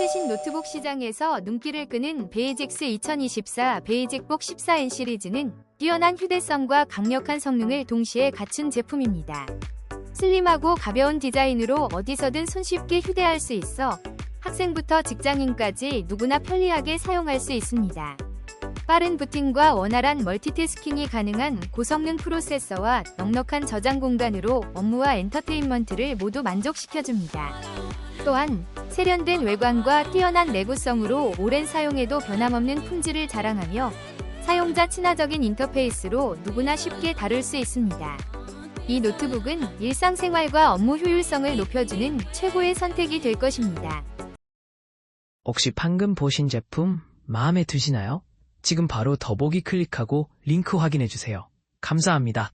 최신 노트북 시장에서 눈길을 끄는 베이직스 2024 베이직북 14N 시리즈는 뛰어난 휴대성과 강력한 성능을 동시에 갖춘 제품입니다. 슬림하고 가벼운 디자인으로 어디서든 손쉽게 휴대할 수 있어 학생부터 직장인까지 누구나 편리하게 사용할 수 있습니다. 빠른 부팅과 원활한 멀티태스킹이 가능한 고성능 프로세서와 넉넉한 저장 공간으로 업무와 엔터테인먼트를 모두 만족시켜줍니다. 또한 세련된 외관과 뛰어난 내구성으로 오랜 사용에도 변함없는 품질을 자랑하며 사용자 친화적인 인터페이스로 누구나 쉽게 다룰 수 있습니다. 이 노트북은 일상생활과 업무 효율성을 높여주는 최고의 선택이 될 것입니다. 혹시 방금 보신 제품 마음에 드시나요? 지금 바로 더보기 클릭하고 링크 확인해주세요. 감사합니다.